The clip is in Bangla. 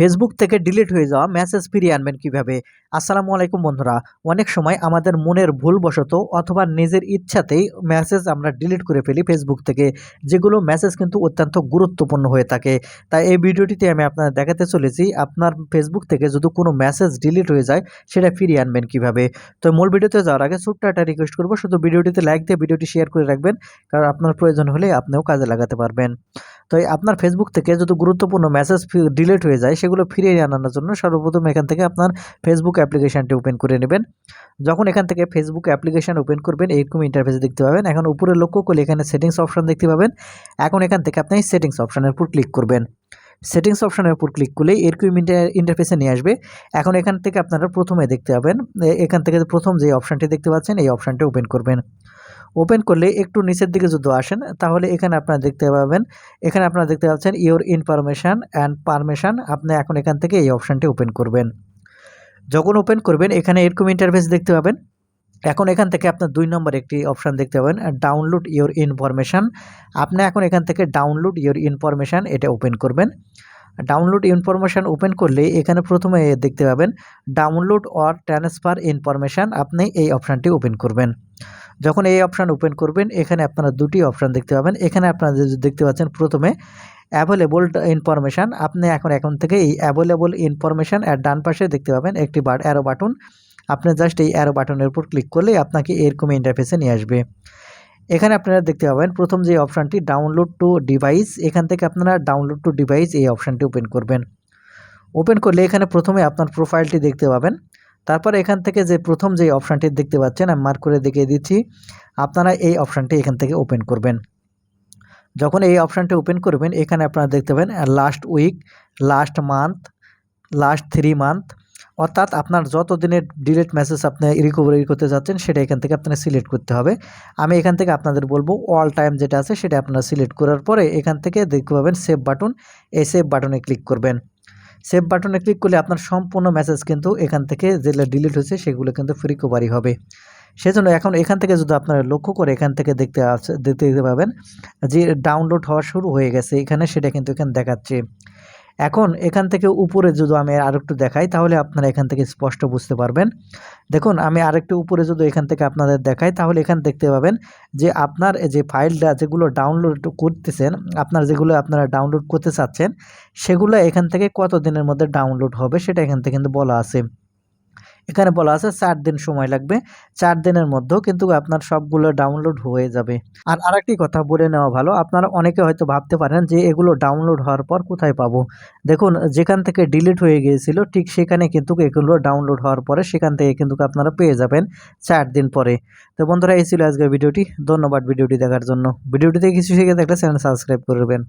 ফেসবুক থেকে ডিলিট হয়ে যাওয়া মেসেজ ফিরিয়ে আনবেন কীভাবে? আসসালামু আলাইকুম বন্ধুরা, অনেক সময় আমাদের মনের ভুলবশত অথবা নিজের ইচ্ছাতেই মেসেজ আমরা ডিলিট করে ফেলি ফেসবুক থেকে, যেগুলো মেসেজ কিন্তু অত্যন্ত গুরুত্বপূর্ণ হয়ে থাকে। তাই এই ভিডিওটিতে আমি আপনার দেখাতে চলেছি, আপনার ফেসবুক থেকে যদি কোনো মেসেজ ডিলিট হয়ে যায়, সেটা ফিরিয়ে আনবেন কীভাবে? তো মূল ভিডিওতে যাওয়ার আগে ছোট্ট একটা রিকোয়েস্ট করব, শুধু ভিডিওটিতে লাইক দিয়ে ভিডিওটি শেয়ার করে রাখবেন, কারণ আপনার প্রয়োজন হলে আপনিও কাজে লাগাতে পারবেন। তো আপনার ফেসবুক থেকে যত গুরুত্বপূর্ণ মেসেজ ডিলিট হয়ে যায়, সেগুলো ফিরিয়ে আনানোর জন্য সর্বপ্রথম এখান থেকে আপনার ফেসবুক অ্যাপ্লিকেশানটি ওপেন করে নেবেন। যখন এখান থেকে ফেসবুক অ্যাপ্লিকেশান ওপেন করবেন, এরকম ইন্টারফেস দেখতে পাবেন। এখন উপরে লক্ষ্য করলে এখানে সেটিংস অপশন দেখতে পাবেন। এখন এখান থেকে আপনি সেটিংস অপশনের উপর ক্লিক করবেন। সেটিংস অপশনের উপর ক্লিক করলেই এরকম ইন্টারফেসে নিয়ে আসবে। এখন এখান থেকে আপনারা প্রথমে দেখতে পাবেন এখান থেকে প্রথম যে অপশানটি দেখতে পাচ্ছেন, এই অপশানটি ওপেন করবেন। ওপেন করলে একটু নিচের দিকে যদি আসেন, তাহলে এখানে আপনারা দেখতে পাবেন, এখানে আপনারা দেখতে পাচ্ছেন ইওর ইনফরমেশান অ্যান্ড পারমিশন আপনি এখন এখান থেকে এই অপশানটি ওপেন করবেন। যখন ওপেন করবেন, এখানে এরকম ইন্টারফেস দেখতে পাবেন। এখন এখান থেকে আপনার দুই নম্বর একটি অপশান দেখতে পাবেন ডাউনলোড ইওর ইনফরমেশান আপনি এখন এখান থেকে ডাউনলোড ইওর ইনফরমেশান এটা ওপেন করবেন। ডাউনলোড ইনফরমেশান ওপেন করলে এখানে প্রথমে দেখতে পাবেন ডাউনলোড অর ট্রান্সফার ইনফরমেশান। আপনি এই অপশানটি ওপেন করবেন। যখন এই অপশান ওপেন করবেন, এখানে আপনারা দুটি অপশান দেখতে পাবেন। এখানে আপনারা দেখতে পাচ্ছেন, প্রথমে অ্যাভেলেবল ইনফরমেশান আপনি এখন এখন থেকে এই অ্যাভেলেবল ইনফরমেশান এর ডান পাশে দেখতে পাবেন একটি বাট অ্যারো বাটন আপনি জাস্ট এই অ্যারো বাটনের উপর ক্লিক করলে আপনাকে এরকম ইন্টারফেসে নিয়ে আসবে। এখানে আপনারা দেখতে পাবেন, প্রথম যে অপশানটি ডাউনলোড টু ডিভাইস এখান থেকে আপনারা ডাউনলোড টু ডিভাইস এই অপশানটি ওপেন করবেন। ওপেন করলে এখানে প্রথমে আপনার প্রোফাইলটি দেখতে পাবেন। তারপর এখান থেকে যে প্রথম যে অপশানটি দেখতে পাচ্ছেন, আমি মার্ক করে দেখিয়ে দিচ্ছি, আপনারা এই অপশানটি এখান থেকে ওপেন করবেন। যখন এই অপশানটি ওপেন করবেন, এখানে আপনারা দেখতে পাবেন last week last month last three month অর্থাৎ আপনার যত দিনের ডিলেট মেসেজ আপনি রিকভারি করতে যাচ্ছেন, সেটা এখান থেকে আপনার সিলেক্ট করতে হবে। আমি এখান থেকে আপনাদের বলব অল টাইম যেটা আছে, সেটা আপনারা সিলেক্ট করার পরে এখান থেকে দেখতে পাবেন সেভ বাটন এই সেভ বাটনে ক্লিক করবেন। সেভ বাটনে ক্লিক করলে আপনার সম্পূর্ণ মেসেজ কিন্তু এখান থেকে যেগুলো ডিলিট হয়েছে, সেগুলো কিন্তু রিকভারি হবে। সেজন্য এখন এখান থেকে যদি আপনারা লক্ষ্য করে এখান থেকে দেখতে দেখতে পাবেন যে ডাউনলোড হওয়া শুরু হয়ে গেছে। এখানে সেটা কিন্তু এখানে দেখাচ্ছে। এখন এখান থেকে উপরে যদি আমি আর একটু দেখাই, তাহলে আপনারা এখান থেকে স্পষ্ট বুঝতে পারবেন। দেখুন, আমি আরেকটু উপরে যদি এখান থেকে আপনাদের দেখাই, তাহলে এখান দেখতে পাবেন যে আপনার যে ফাইলটা যেগুলো ডাউনলোড করতেছেন, আপনার যেগুলো আপনারা ডাউনলোড করতে চাচ্ছেন, সেগুলো এখান থেকে কত দিনের মধ্যে ডাউনলোড হবে, সেটা এখান থেকে কিন্তু বলা আছে। এখানে বলা আছে চার দিন সময় লাগবে। চার দিনের মধ্যেও কিন্তু আপনার সবগুলো ডাউনলোড হয়ে যাবে। আর আরেকটি কথা বলে নেওয়া ভালো, আপনারা অনেকে হয়তো ভাবতে পারেন যে এগুলো ডাউনলোড হওয়ার পর কোথায় পাবো? দেখুন, যেখান থেকে ডিলিট হয়ে গিয়েছিল, ঠিক সেখানে কিন্তু এগুলো ডাউনলোড হওয়ার পরে সেখান থেকে কিন্তু আপনারা পেয়ে যাবেন চার দিন পরে। তো বন্ধুরা, এই ছিল আজকের ভিডিওটি। ধন্যবাদ ভিডিওটি দেখার জন্য। ভিডিওটিতে কিছু শিখে থাকলে চ্যানেল সাবস্ক্রাইব করবেন